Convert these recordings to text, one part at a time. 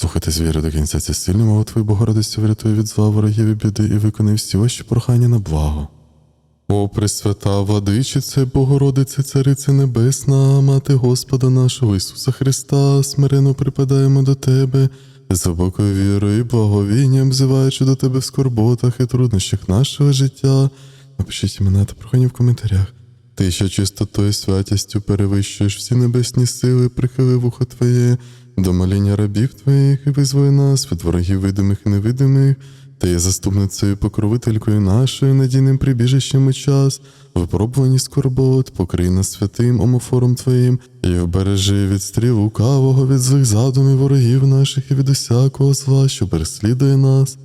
Слухайте з віри до кінця ця сильна мова Твої Богородиця врятує від зла ворогів і біди і виконай всі ваші прохання на благо. О, Пресвята владичице, Богородице, Царице Небесна, Мати Господа нашого Ісуса Христа, смирено припадаємо до Тебе, з глибокою вірою і благовінням, взиваючи до Тебе в скорботах і труднощах нашого життя. Напишіть імена та прохання в коментарях. Ти, що чистотою святістю перевищуєш всі небесні сили, прихили вухо Твоє, до моління рабів Твоїх і визволи нас від ворогів видимих і невидимих. та є заступницею, покровителькою нашою, надійним прибіжищем і час, випробувані скорбот, покрий нас святим омофором Твоїм, і вбережи від стріл лукавого, від злих задумів ворогів наших і від усякого зла, що переслідує нас.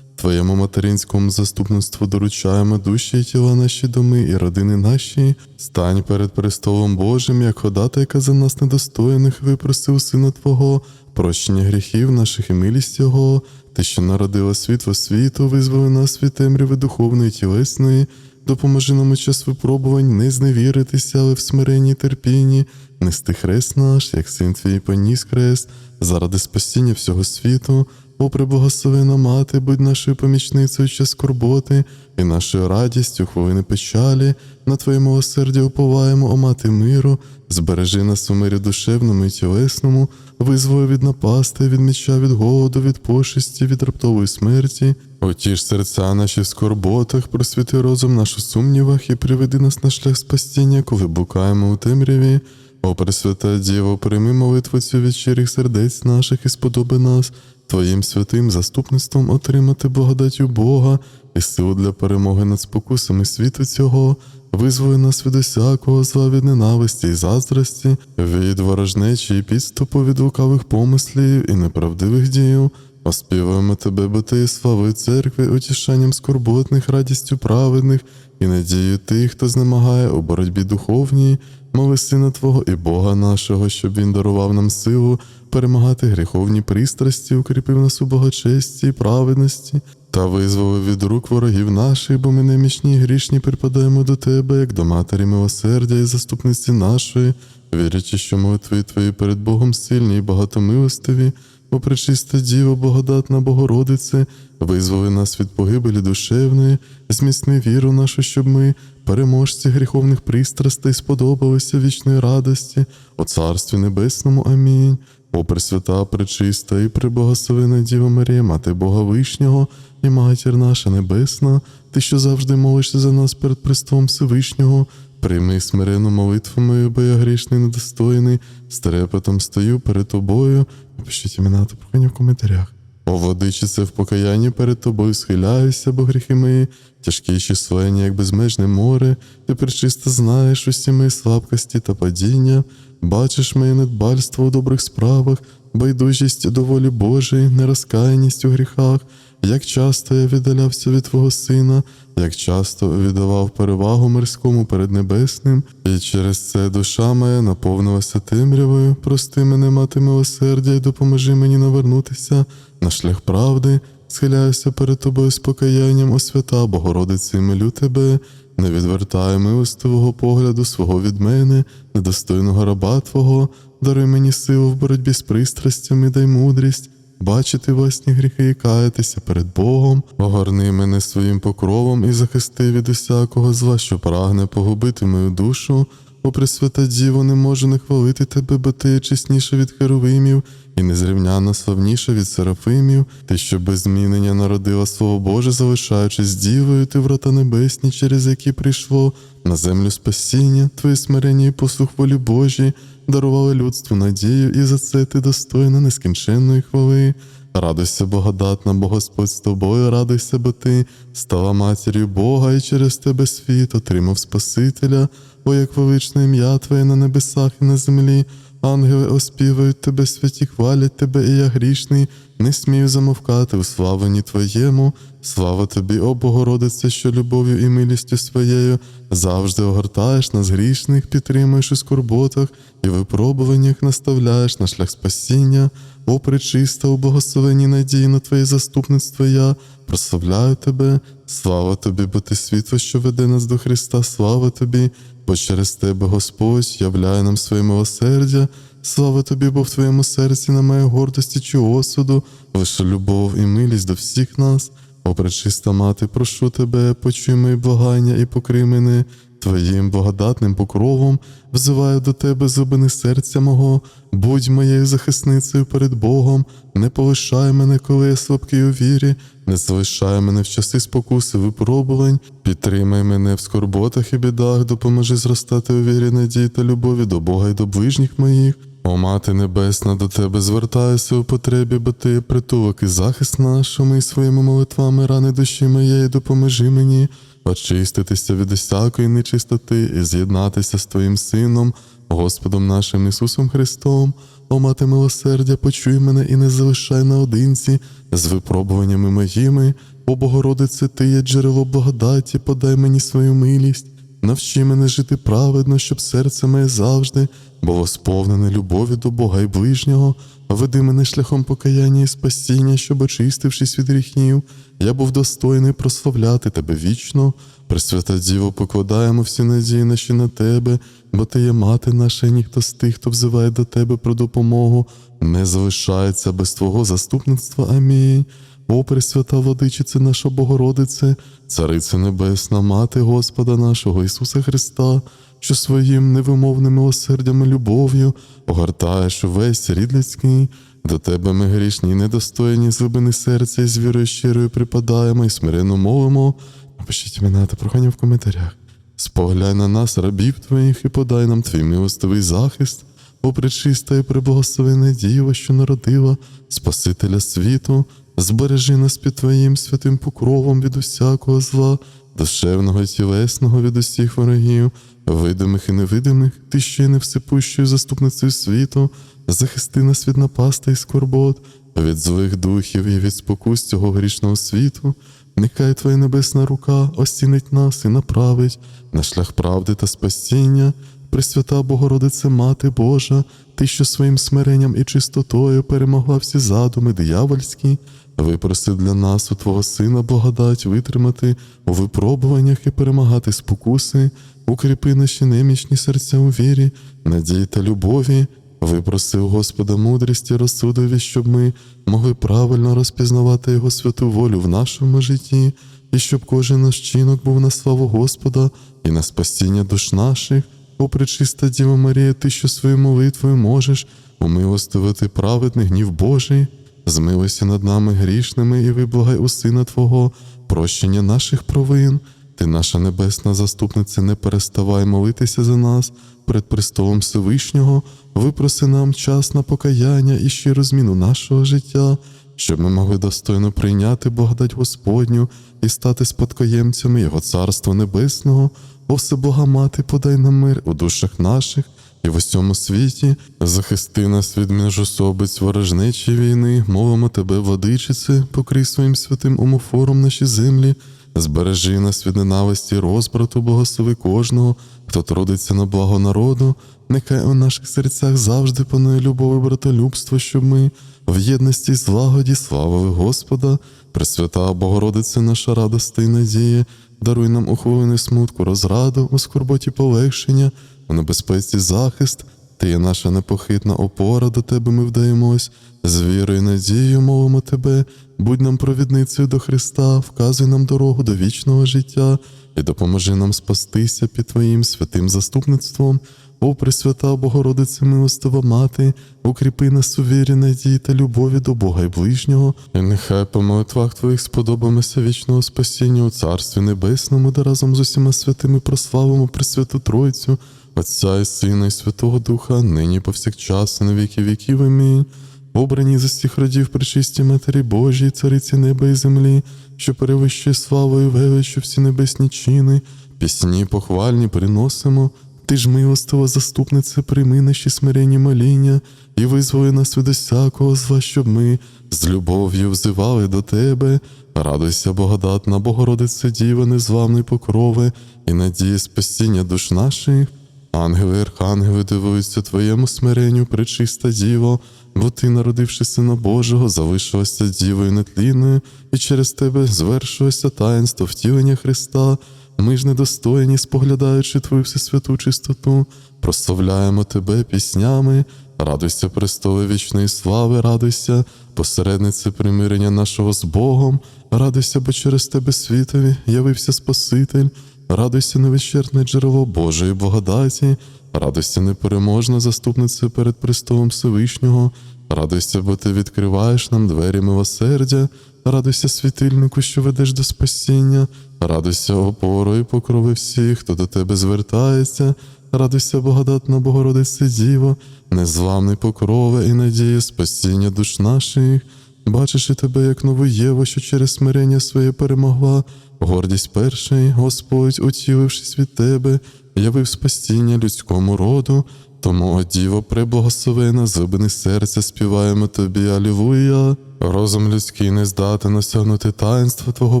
Твоєму материнському заступництву доручаємо душі і тіла наші доми і родини наші. Стань перед престолом Божим, як ходатайка за нас недостойних, випросив Сина Твого, прощення гріхів наших і милість Його. Ти, що народила світло світу, визволи нас від темряви духовної і тілесної, допоможи нам у час випробувань не зневіритися, але в смиренні й терпінні, нести хрест наш, як син твій поніс хрест, заради спасіння всього світу. О, преблагословена мати, будь нашою помічницею час скорботи і нашою радістю, хвилини печалі, на Твоє милосердя уповаємо, о мати миру, збережи нас у мирі душевному і тілесному, визволи від напасти, від меча, від голоду, від пошесті, від раптової смерті. Отіж серця наші в скорботах, просвіти розум наш у сумнівах і приведи нас на шлях спасіння, коли букаємо у темряві. О, Пресвята Діво, прийми молитву цю щирих сердець наших і сподоби нас, Твоїм святим заступництвом отримати благодаттю Бога і силу для перемоги над спокусами світу цього, визволи нас від усякого зла, від ненависті і заздрості, від ворожнечі і підступу, від лукавих помислів і неправдивих діїв. Оспівуємо тебе, бо ти слави церкви, утішанням скорботних, радістю праведних і надією тих, хто знемагає у боротьбі духовній, моли Сина Твого і Бога нашого, щоб Він дарував нам силу перемагати гріховні пристрасті, укріпив нас у богочесті і праведності, та визволив від рук ворогів наших, бо ми немічні і грішні припадаємо до Тебе, як до матері милосердя і заступниці нашої, вірячи, що молитви Твої перед Богом сильні і багатомилостиві, о пречиста Діво, благодатна Богородице, визволи нас від погибелі душевної, зміцни віру нашу, щоб ми, переможці гріховних пристрастей, сподобалися вічної радості, о Царстві Небесному. Амінь. О Пресвята, пречиста і преблагословена Діва Марія, Мати Бога Вишнього і Матір наша Небесна, ти, що завжди молишся за нас перед престолом Всевишнього, прийми смирену молитву мою, бо я грішний недостойний, з трепетом стою перед тобою. Напишіть імена та прохання в коментарях. О, владичице, в покаянні перед тобою схиляюся, бо гріхи мої, тяжкі численні, як безмежне море, ти чисто знаєш усі мої слабкості та падіння, бачиш моє недбальство у добрих справах, байдужість до волі Божої, нерозкаяність у гріхах, як часто я віддалявся від Твого Сина, як часто віддавав перевагу мирському перед небесним, і через це душа моя наповнилася темрявою. Прости мене, мати милосердя, і допоможи мені навернутися на шлях правди. Схиляюся перед тобою з покаянням, о свята, Богородице, і молю тебе, не відвертай милостивого погляду свого від мене, недостойного раба Твого, даруй мені силу в боротьбі з пристрастями, дай мудрість, бачити власні гріхи і каятися перед Богом, огорни мене своїм покровом і захисти від усякого зла, що прагне погубити мою душу. О Пресвята Діво, не можу не хвалити тебе, бо ти чесніше від херовимів і незрівняно славніша від серафимів, ти, що без змінення народила Слово Боже, залишаючись дівою, ти врата небесні, через які прийшло на землю спасіння, твої смирення і послух волі Божій, дарували людству надію, і за це ти достойна нескінченної хвали. Радуйся, благодатна, бо Господь з тобою, радуйся, бо ти стала матір'ю Бога, і через тебе світ отримав Спасителя, бо як величне ім'я Твоє на небесах і на землі. Ангели оспівають тебе, святі хвалять тебе, і я грішний, не смію замовкати у славленні Твоєму. Слава тобі, о Богородице, що любов'ю і милістю своєю завжди огортаєш нас грішних, підтримуєш у скорботах і випробуваннях наставляєш на шлях спасіння. О, пречиста, у благословенні надії на Твоє заступництво я прославляю Тебе. Слава Тобі, бо Ти світло, що веде нас до Христа, слава Тобі, бо через Тебе Господь являє нам своє милосердя. Слава тобі, бо в твоєму серці немає гордості чи осуду, лише любов і милість до всіх нас. О, пречиста мати, прошу тебе, почуй мої благання і покрий мене твоїм благодатним покровом, взиваю до тебе зубини серця мого, будь моєю захисницею перед Богом, не полишай мене, коли я слабкий у вірі, не залишай мене в часи спокуси випробувань, підтримай мене в скорботах і бідах, допоможи зростати у вірі, надії та любові до Бога і до ближніх моїх. О, Мати Небесна, до Тебе звертаюся у потребі, бо Ти є притулок і захист наш, ми своїми молитвами рани душі моєї, допоможи мені очиститися від усякої нечистоти і з'єднатися з Твоїм Сином, Господом нашим Ісусом Христом. О, мати милосердя, почуй мене і не залишай наодинці з випробуваннями моїми. О Богородице, Ти є джерело благодаті, подай мені свою милість. Навчи мене жити праведно, щоб серце моє завжди було сповнене любові до Бога і ближнього, веди мене шляхом покаяння і спасіння, щоб, очистившись від гріхів, я був достойний прославляти тебе вічно. Пресвята Діво, покладаємо всі надії наші на тебе, бо ти є мати наша, ніхто з тих, хто взиває до тебе про допомогу, не залишається без Твого заступництва. Амінь. О, Пресвята Владичице наша Богородице, Цариця Небесна, Мати Господа нашого Ісуса Христа, що своїм невимовним милосердям і любов'ю огортаєш увесь рід людський. До тебе ми грішні, недостойні, глибини серця і з вірою щирою припадаємо і смиренно мовимо. Напишіть імена та прохання в коментарях. Споглянь на нас, рабів твоїх, і подай нам твій милостивий захист, о пречиста і преблагословена Діва, що народила Спасителя світу, збережи нас під Твоїм святим покровом від усякого зла, душевного і тілесного від усіх ворогів, видимих і невидимих, ти ще й не всепущою заступницею світу, захисти нас від напаста і скорбот, від злих духів і від спокус цього грішного світу. Нехай Твоя небесна рука осінить нас і направить на шлях правди та спасіння. Пресвята Богородице Мати Божа, Ти, що своїм смиренням і чистотою перемогла всі задуми диявольські, випроси для нас у Твого Сина благодать витримати у випробуваннях і перемагати спокуси, укріпи наші немічні серця у вірі, надії та любові. Випроси у Господа мудрість і розсудові, щоб ми могли правильно розпізнавати Його святу волю в нашому житті, і щоб кожен наш чинок був на славу Господа і на спасіння душ наших. О, пречиста Діва Марія, ти, що своєю молитвою можеш умилостивити праведний гнів Божий, змилуйся над нами грішними і виблагай у Сина Твого, прощення наших провин. Ти, наша небесна заступниця, не переставай молитися за нас перед престолом Всевишнього, випроси нам час на покаяння і щиру зміну нашого життя, щоб ми могли достойно прийняти благодать Господню і стати спадкоємцями Його Царства Небесного. О Всебога Мати, подай нам мир у душах наших і в усьому світі, захисти нас від міжособиць ворожнечої війни, мовимо тебе, владичице, покрий своїм святим умофором наші землі, збережи нас від ненависті, розбрату, благослови кожного, хто трудиться на благо народу, нехай у наших серцях завжди панує любов і братолюбство, щоб ми в єдності злагоді славили Господа, Пресвята Богородице, наша радость і надія, даруй нам у хвилини смутку, розраду, у скорботі полегшення, у небезпеці захист. Ти є наша непохитна опора, до тебе ми вдаємось, з вірою і надією мовимо тебе, будь нам провідницею до Христа, вказуй нам дорогу до вічного життя і допоможи нам спастися під Твоїм святим заступництвом. О, Пресвята Богородице, милостива Мати, укріпи нас у вірі, надії та любові до Бога і ближнього, і нехай по молитвах Твоїх сподобаємося вічного спасіння у Царстві Небесному, де разом з усіма святими прославимо Пресвяту Тройцю, Отця і Сина, і Святого Духа, нині повсякчас, і на віки віків. Амінь. Обрані з усіх родів причисті Матері Божій, Цариці неба і землі, що перевищує славою величу всі небесні чини, пісні похвальні приносимо. Ти ж милостива заступниця, прийми наші смиренні моління і визволи нас від усякого зла, щоб ми з любов'ю взивали до тебе. Радуйся, благодатна Богородице Діва, незламний покрови і надії спасіння душ наших. Ангели, архангели дивуються твоєму смиренню, пречиста діво, бо ти, народивши Сина Божого, залишилася дівою нетлінною, і через тебе звершилося таїнство втілення Христа. Ми ж недостойні, споглядаючи твою всесвяту чистоту, прославляємо тебе піснями, радуйся, престоле вічної слави, радуйся, посереднице примирення нашого з Богом, радуйся, бо через тебе світові явився Спаситель, радуйся, невичерпне джерело Божої благодаті, радуйся, непереможна заступниця перед престолом Всевишнього, радуйся, бо ти відкриваєш нам двері милосердя, радуйся, світильнику, що ведеш до спасіння, радуйся, опору і покрови всіх, хто до тебе звертається, радуйся, благодатна Богородице Діво, незламний покрове і надія спасіння душ наших. Бачиш і тебе, як нову Єву, що через смирення своє перемогла, гордість перший, Господь, утілившись від тебе, явив спасіння людському роду. Тому, о Діво, преблагословена, зубини серця співаємо тобі, Алілуя. Розум людський не здатен осягнути таїнство Твого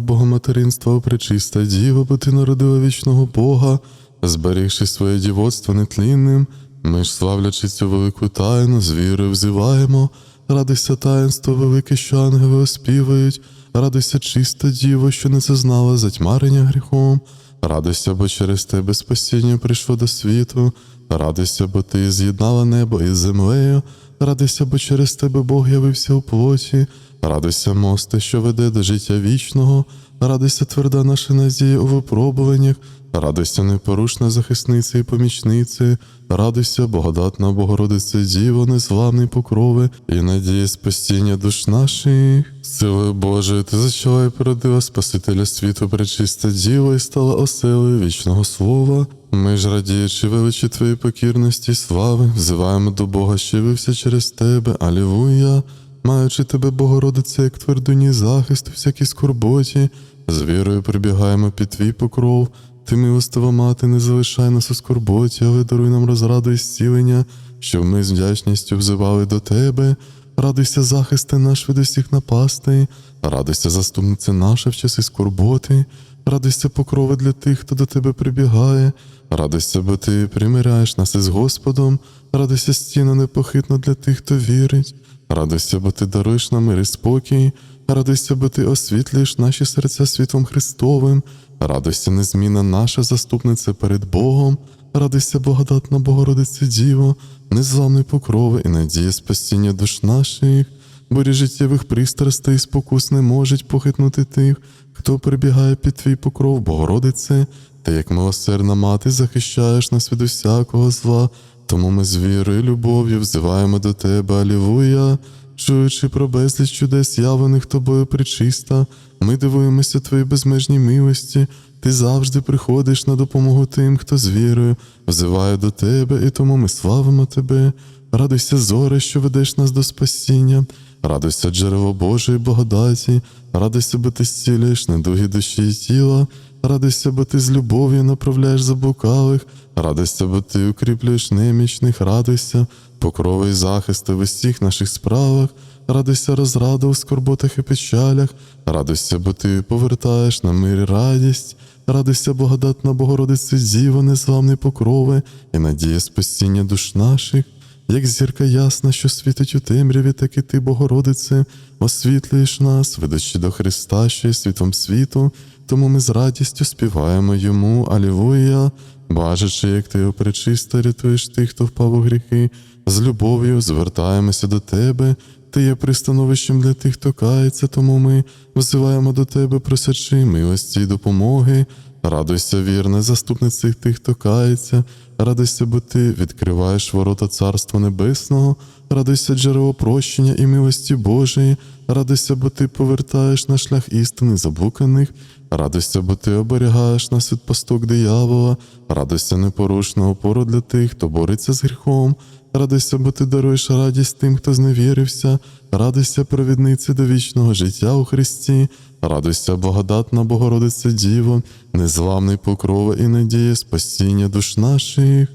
богоматеринства, пречиста Діво, бо ти народила вічного Бога, зберігши своє дівоцтво нетлінним, ми ж, славлячи цю велику тайну, з вірою взиваємо. Радуйся таїнство велике, що ангели оспівають, радуйся чиста діво, що не зазнала затьмарення гріхом. Радуйся, бо через тебе спасіння прийшло до світу. Радуйся, бо ти з'єднала небо із землею. Радуйся, бо через тебе Бог явився у плоті. Радуйся, мосте, що веде до життя вічного. Радуйся, тверда наша надія у випробуваннях. Радуйся, непорушна захисниця і помічниці. Радуйся, благодатна Богородиця Діво, незламний покрови і надія спасіння душ наших. Силою Божою ти зачала і породила Спасителя світу, пречиста Діво, і стала оселею вічного слова. Ми ж, радіючи величі твоєї покірності слави, взиваємо до Бога, що явився через тебе. Алілуя! Маючи тебе, Богородице, як твердині захист у всякій скорботі, з вірою прибігаємо під твій покров. Ти, милостива мати, не залишай нас у скорботі, але даруй нам розраду і зцілення, щоб ми з вдячністю взивали до тебе. Радуйся, захисти наш від усіх напастей, радуйся, заступниця наша в часи скорботи, радуйся, покрови для тих, хто до тебе прибігає, радуйся, бо ти примиряєш нас із Господом, радуйся, стіна непохитна для тих, хто вірить. Радуйся, бо ти даруєш нам мир і спокій, радуйся, бо ти освітлюєш наші серця світлом Христовим, радуйся, незмінна наша заступниця перед Богом, радуйся, благодатна Богородице Діво, незламний покрови і надія спасіння душ наших, борі життєвих пристрастей і спокус не можуть похитнути тих, хто прибігає під твій покров, Богородице, ти, як милосердна мати, захищаєш нас від усякого зла. Тому ми з вірою і любов'ю взиваємо до тебе, Алілуя. Чуючи про безліч чудес, явлених тобою причиста, ми дивуємося твоїй безмежній милості. Ти завжди приходиш на допомогу тим, хто з вірою взиває до тебе, і тому ми славимо тебе. Радуйся, зоре, що ведеш нас до спасіння, радуйся, джерело Божої благодаті, радуйся, бо ти зцілюєш недуги душі і тіла. Радуйся, бо ти з любов'ю направляєш заблукалих, радуйся, бо ти укріплюєш немічних, радуйся, покрови і захисти в усіх наших справах, радуйся, розрада у скорботах і печалях, радуйся, бо ти повертаєш на мир і радість, радуйся, благодатна Богородице Діво, незламний покрови і надія спасіння душ наших. Як зірка ясна, що світить у темряві, так і ти, Богородице, освітлюєш нас, ведучи до Христа, що є світом світу, тому ми з радістю співаємо йому, Алілуя, бачачи, як ти опречисто рятуєш тих, хто впав у гріхи, з любов'ю звертаємося до тебе. Ти є пристановищем для тих, хто кається, тому ми взиваємо до тебе, просячи милості й допомоги. Радуйся, вірне, заступниці тих, хто кається, радуйся, бо ти відкриваєш ворота Царства Небесного, радуйся, джерело прощення і милості Божої, радуйся, бо ти повертаєш на шлях істини заблуканих, радуйся, бо ти оберігаєш нас від пасток диявола, радуйся непорушна опора для тих, хто бореться з гріхом. Радуйся, бо ти даруєш радість тим, хто зневірився, радуйся, провідниці до вічного життя у Христі, радуйся, благодатна Богородиця Діво, незламний покрова і надія спасіння душ наших.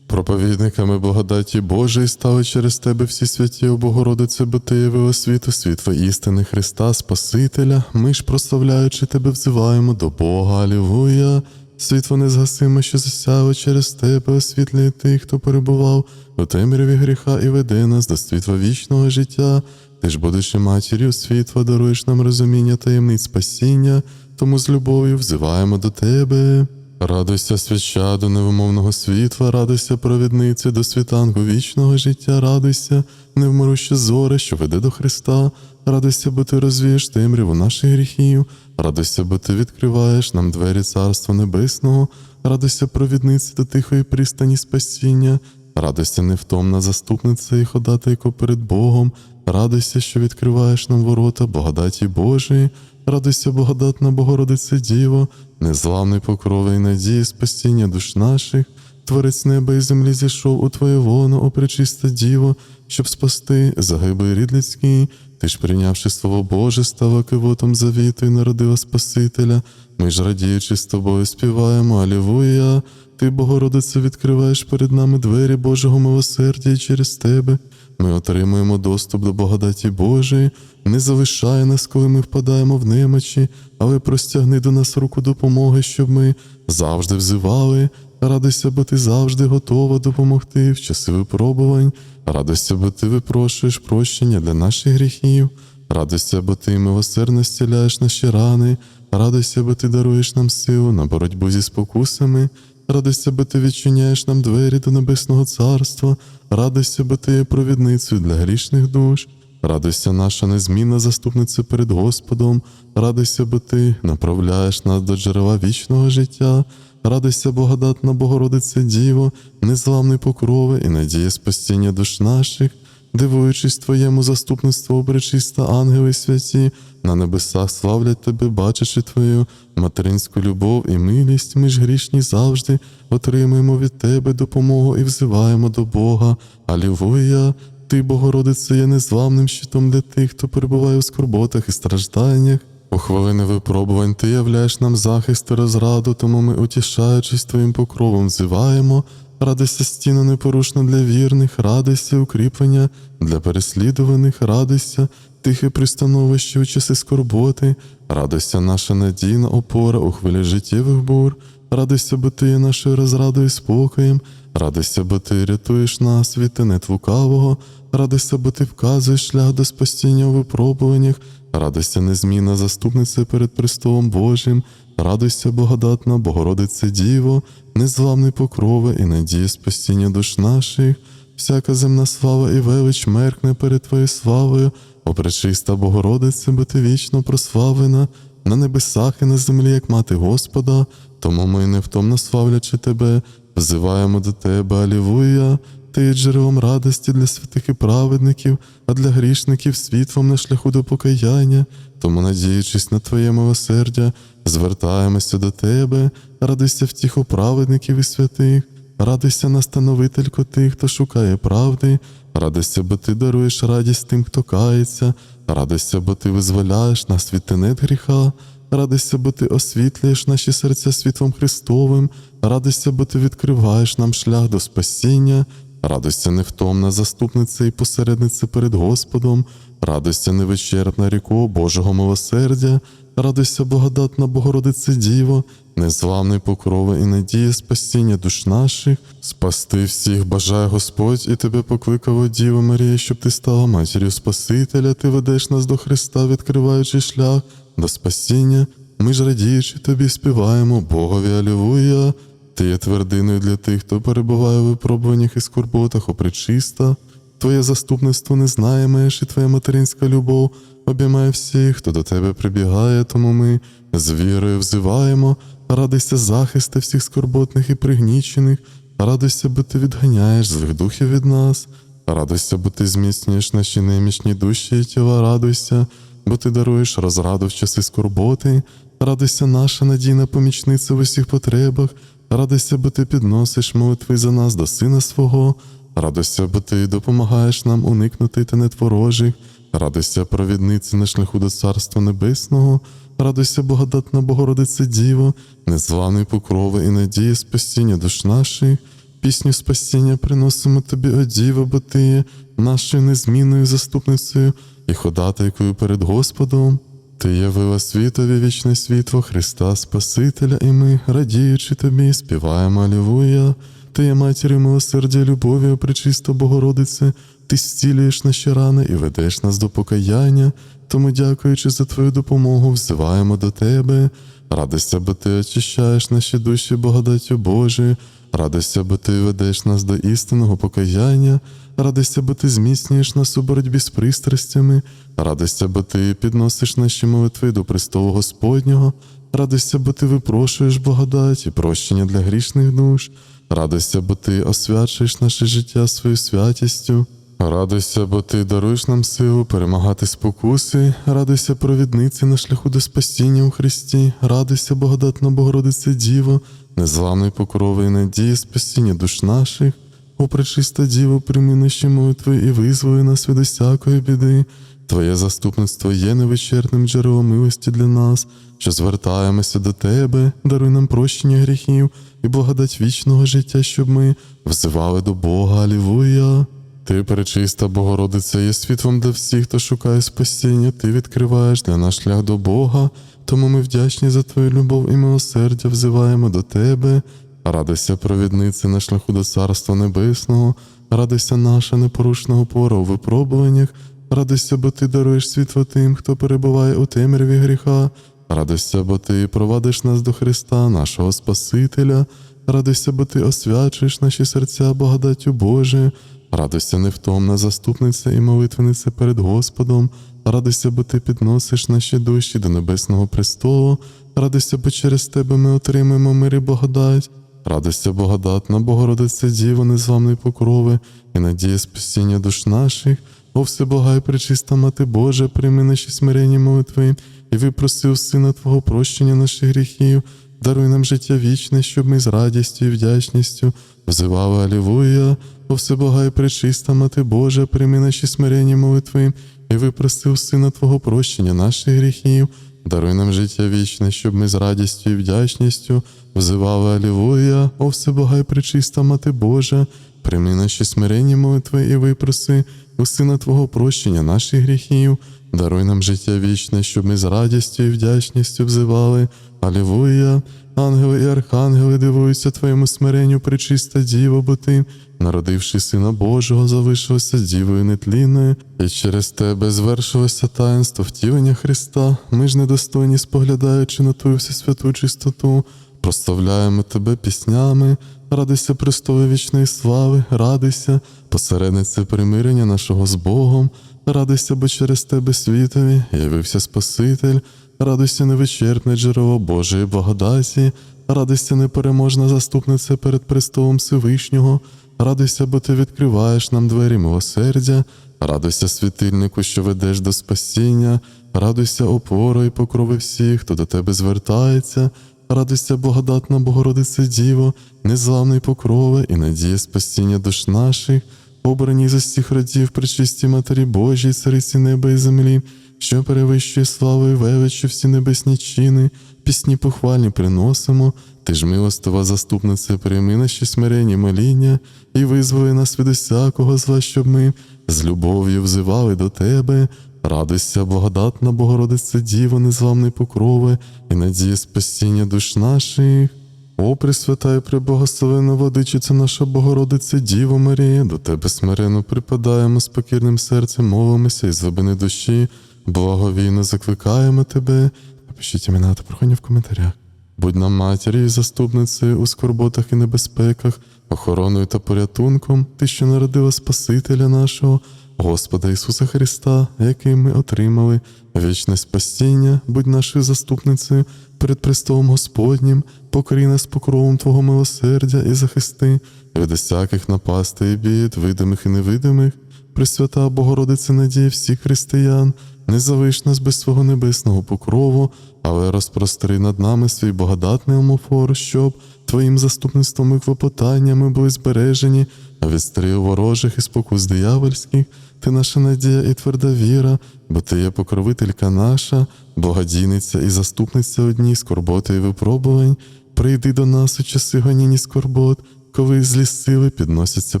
Проповідниками благодаті Божої стали через тебе всі святі, о Богородице, бо ти явила світу, світло істини Христа, Спасителя. Ми ж, прославляючи тебе, взиваємо до Бога, Алілуя. Світло незгасиме, що засяло через тебе, освітлює тих, хто перебував у темряві гріха і веде нас до світла вічного життя. Ти ж, будучи матір'ю світла, даруєш нам розуміння таємниць спасіння, тому з любов'ю взиваємо до тебе. Радуйся, свіча до невимовного світла, радуйся, провідниці до світанку вічного життя, радуйся, невмируще зоре, що веде до Христа. Радуйся, бо ти розвієш темряву наших гріхів, радуйся, бо ти відкриваєш нам двері Царства Небесного, радуйся, провідниці до тихої пристані спасіння, радуйся, невтомна заступниця і ходатайко перед Богом, радуйся, що відкриваєш нам ворота благодаті Божої, радуйся, благодатна Богородице Діво, незламний покрови і надії спасіння душ наших. Творець неба і землі зійшов у Твоє воно, о пречиста діво, щоб спасти загиблий рід людський. Ти ж, прийнявши слово Боже, став кивотом завіту і народила Спасителя. Ми ж радіючи з тобою, співаємо Алілуя. Ти, Богородице, відкриваєш перед нами двері Божого милосердя і через тебе. Ми отримуємо доступ до благодаті Божої. Не залишай нас, коли ми впадаємо в немочі, але простягни до нас руку допомоги, щоб ми завжди взивали. Радуйся, бо ти завжди готова допомогти в часи випробувань. Радуйся, бо ти випрошуєш прощення для наших гріхів. Радуйся, бо ти милосердно зціляєш наші рани. Радуйся, бо ти даруєш нам силу на боротьбу зі спокусами. Радуйся, бо ти відчиняєш нам двері до Небесного Царства. Радуйся, бо ти є провідницею для грішних душ. Радуйся, наша незмінна заступниця перед Господом. Радуйся, бо ти направляєш нас до джерела вічного життя. Радуйся, благодатна Богородице Діво, незламний покрови і надія спасіння душ наших, дивуючись Твоєму заступництву, пречиста ангели святі, на небесах славлять Тебе, бачачи Твою материнську любов і милість, ми ж грішні завжди отримуємо від Тебе допомогу і взиваємо до Бога. Алілуя! Ти, Богородице, є незламним щитом для тих, хто перебуває у скорботах і стражданнях. У хвилини випробувань ти являєш нам захист і розраду, тому ми, утішаючись твоїм покровом, взиваємо. Радуйся стіна непорушна для вірних, радуйся укріплення для переслідуваних, радуйся, тихе пристановище у часи скорботи, радуйся наша надійна опора у хвилі життєвих бур, радуйся, бо ти є нашою розрадою і спокоєм, радуйся, бо ти рятуєш нас від тенет лукавого, радуйся, бо ти вказуєш шлях до спасіння у випробуваннях, радуйся, незмінна заступниця перед престолом Божим, радуйся, благодатна Богородице Діво, незламний покрови і надія спасіння душ наших, всяка земна слава і велич меркне перед Твоєю славою, о пречиста Богородице, бо ти вічно прославлена, на небесах і на землі, як мати Господа, тому ми, невтомно славлячи Тебе, взиваємо до Тебе, Алілуя. Ти є джерелом радості для святих і праведників, а для грішників світлом на шляху до покаяння. Тому, надіючись на Твоє милосердя, звертаємося до Тебе, радуйся втіху праведників і святих, радуйся настановителько тих, хто шукає правди, радуйся, бо ти даруєш радість тим, хто кається, радуйся, бо ти визволяєш нас від тенет гріха. Радуйся, бо ти освітлюєш наші серця світлом Христовим, радуйся, бо ти відкриваєш нам шлях до спасіння, радуйся невтомна заступниця і посередниця перед Господом, радуйся невичерпна ріко Божого милосердя, радуйся благодатна Богородице Діво, незламний покрови і надія спасіння душ наших, спасти всіх бажає Господь і тебе покликав Діво Марія, щоб ти стала матір'ю Спасителя, ти ведеш нас до Христа, відкриваючи шлях до спасіння. Ми ж радіючи тобі, співаємо Богові Алілуя. Ти є твердиною для тих, хто перебуває у випробуваннях і скорботах, о пречиста. Твоє заступництво не знає меж, і твоя материнська любов обіймає всіх, хто до тебе прибігає, тому ми з вірою взиваємо, радуйся захисти всіх скорботних і пригнічених, радуйся, бо ти відганяєш злих духів від нас, радуйся, бо ти зміцнюєш наші немічні душі і тіла, радуйся, бо ти даруєш розраду в часи скорботи, радуйся, наша надійна помічниця в усіх потребах, радуйся, бо ти підносиш молитви за нас до Сина свого. Радуйся, бо ти допомагаєш нам уникнути тенет ворожих, радуйся, провідниці на шляху до Царства Небесного, радуйся, благодатна Богородице Діво, незваний покрови і надії спасіння душ наших, пісню спасіння приносимо тобі, о Діво, бо ти є нашою незмінною заступницею і ходатайкою перед Господом. Ти явила світові вічне світло Христа Спасителя, і ми, радіючи тобі, співаємо Алілуя. Ти є матір'ю милосердя, любові, пречиста Богородице, ти зцілюєш наші рани і ведеш нас до покаяння. Тому, дякуючи за твою допомогу, взиваємо до тебе. Радуйся, бо ти очищаєш наші душі благодаттю Божою. Радуйся, бо ти ведеш нас до істинного покаяння. Радуйся, бо ти зміцнюєш нас у боротьбі з пристрастями. Радуйся, бо ти підносиш наші молитви до престолу Господнього. Радуйся, бо ти випрошуєш благодать і прощення для грішних душ. Радуйся, бо ти освячуєш наше життя своєю святістю. Радуйся, бо ти даруєш нам силу перемагати спокуси, радуйся, провідниці на шляху до спасіння у Христі, радуйся, благодатна Богородице Діво, незламний покрови і надії спасіння душ наших. О, пречиста Діво, прийми наші молитви і визволи нас від усякої біди. Твоє заступництво є невичерпним джерелом милості для нас, що звертаємося до Тебе, даруй нам прощення гріхів і благодать вічного життя, щоб ми взивали до Бога. Алілуя! Ти, перечиста Богородиця, є світлом для всіх, хто шукає спасіння. Ти відкриваєш для нас шлях до Бога, тому ми вдячні за твою любов і милосердя, взиваємо до Тебе. Радуйся, провіднице на шляху до Царства Небесного, радуйся наша непорушна опора у випробуваннях, радуйся, бо ти даруєш світло тим, хто перебуває у темряві гріха. Радуйся, бо ти провадиш нас до Христа, нашого Спасителя. Радуйся, бо ти освячуєш наші серця благодаттю Божою. Радуйся, невтомна заступниця і молитвениця перед Господом. Радуйся, бо ти підносиш наші душі до небесного престолу. Радуйся, бо через тебе ми отримаємо мир і благодать. Радуйся, благодатна, Богородиця Діво, незламний покрови і надія спасіння душ наших. О, всебога і пречиста Мати Божа, прийми наші смиренні молитви і випроси у Сина Твого прощення наших гріхів. Даруй нам життя вічне, щоб ми з радістю і вдячністю взивали Алілуя. О всебога і пречиста Мати Божа, прийми наші смиренні молитви і випроси у Сина Твого прощення наших гріхів. Даруй нам життя вічне, щоб ми з радістю і вдячністю взивали Алілуя. О всебога і пречиста Мати Божа, прийми наші смиренні молитви і випроси у Сина Твого прощення наших гріхів. Даруй нам життя вічне, щоб ми з радістю і вдячністю взивали. Алілуя! Ангели і архангели дивуються Твоєму смиренню, пречиста Діво, бо Ти, народивши Сина Божого, залишилася дівою нетлінною, і через Тебе звершилося таїнство втілення Христа. Ми ж недостойні, споглядаючи на Твою всесвяту чистоту, прославляємо Тебе піснями, радуйся престолу вічної слави, радуйся, посереднице примирення нашого з Богом, радуйся, бо через Тебе світові явився Спаситель. Радуйся, невичерпне джерело Божої благодаті, радуйся, непереможна заступниця перед престолом Всевишнього, радуйся, бо ти відкриваєш нам двері милосердя, радуйся, світильнику, що ведеш до спасіння, радуйся, опору і покрови всіх, хто до тебе звертається, радуйся, благодатна Богородице Діво, незламний покрови і надія спасіння душ наших, обрані з усіх родів, причисті Матері Божій, цариці неба і землі що перевищує славою величі всі небесні чини, пісні похвальні приносимо, ти ж милостива заступниця, прийми наші смиренні моління і визволи нас від усякого зла, щоб ми з любов'ю взивали до тебе. Радуйся, благодатна Богородиця Діво, незламний покрови і надія спасіння душ наших. О, Пресвята і преблагословена владичиця наша Богородиця Діво Марія, до тебе смиренно припадаємо з покірним серцем, молимося і з душі. Благовійно закликаємо тебе. Напишіть імена та прохання в коментарях. Будь нам матір'ю заступницею у скорботах і небезпеках, охороною та порятунком, ти, що народила Спасителя нашого, Господа Ісуса Христа, який ми отримали, вічне спасіння, будь нашою заступницею перед престолом Господнім, покорі нас покровом Твого милосердя і захисти від усяких напастей і бід, видимих і невидимих. Пресвята Богородиця надії всіх християн, не залиш нас без свого небесного покрову, але розпростри над нами свій благодатний омофор, щоб Твоїм заступництвом і клопотаннями були збережені, а від стріл ворожих і спокус диявольських, ти наша надія і тверда віра, бо ти є покровителька наша, благодійниця і заступниця одній скорботи і випробувань. Прийди до нас у часи гонінь і скорбот, коли злі сили підносяться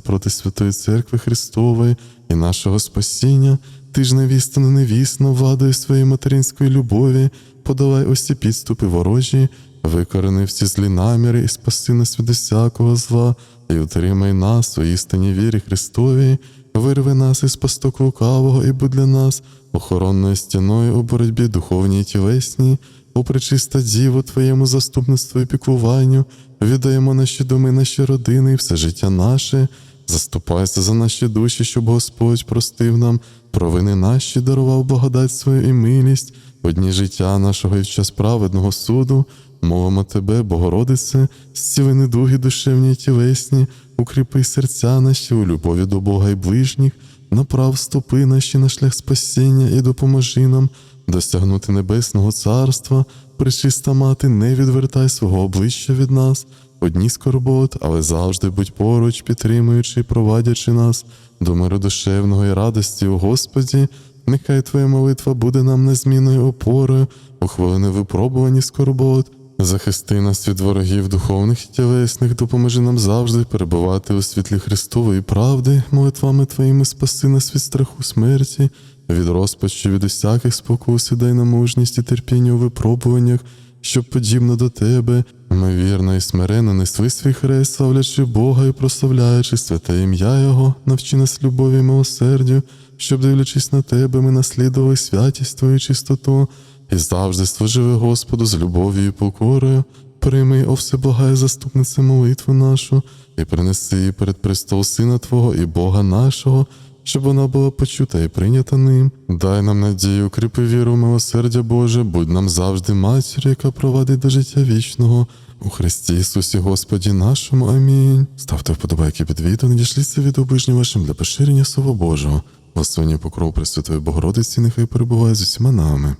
проти Святої Церкви Христової і нашого спасіння. Ти ж невістина невісно владою своєї материнської любові, подавай усі підступи ворожі, викорени всі злі наміри і спаси нас від усякого зла, і утримай нас у істині вірі Христовій, вирви нас із пасток лукавого і будь для нас охоронною стіною у боротьбі духовній і тілесній, о пречиста Діво, Твоєму заступництву і піклуванню, віддаємо наші доми, наші родини і все життя наше. Заступайся за наші душі, щоб Господь простив нам. Провини наші, дарував благодать свою і милість, в дні життя нашого і в час праведного суду. Мовимо Тебе, Богородице, зціли недуги душевні й тілесні, укріпи серця наші у любові до Бога і ближніх, направ стопи наші на шлях спасіння і допоможи нам досягнути небесного царства. Пречиста мати, не відвертай свого обличчя від нас, одні скорбот, але завжди будь поруч, підтримуючи і провадячи нас до миру душевного і радості у Господі. Нехай Твоя молитва буде нам незмінною опорою, у хвилини випробувані скорбот. Захисти нас від ворогів духовних і тілесних, допоможи нам завжди перебувати у світлі Христової правди, молитвами Твоїми спаси нас від страху смерті, від розпачу, від усяких спокус і дай нам мужність і терпіння у випробуваннях, щоб подібно до Тебе, ми вірно і смиренно несли свій хрест, славлячи Бога і прославляючи святе ім'я Його, навчи нас любові і милосердю, щоб, дивлячись на Тебе, ми наслідували святість Твою чистоту, і завжди служили Господу з любов'ю і покорою. Прийми, о всеблагає заступнице молитву нашу, і принеси її перед престол Сина Твого і Бога нашого, щоб вона була почута і прийнята ним. Дай нам надію, кріпи віру, милосердя Боже, будь нам завжди матір, яка провадить до життя вічного. У Христі Ісусі Господі нашому. Амінь. Ставте вподобайки під відео, надішліться від обижні вашим для поширення Слова Божого. Благословення покров Пресвятої Богородиці, нехай перебуває з усіма нами.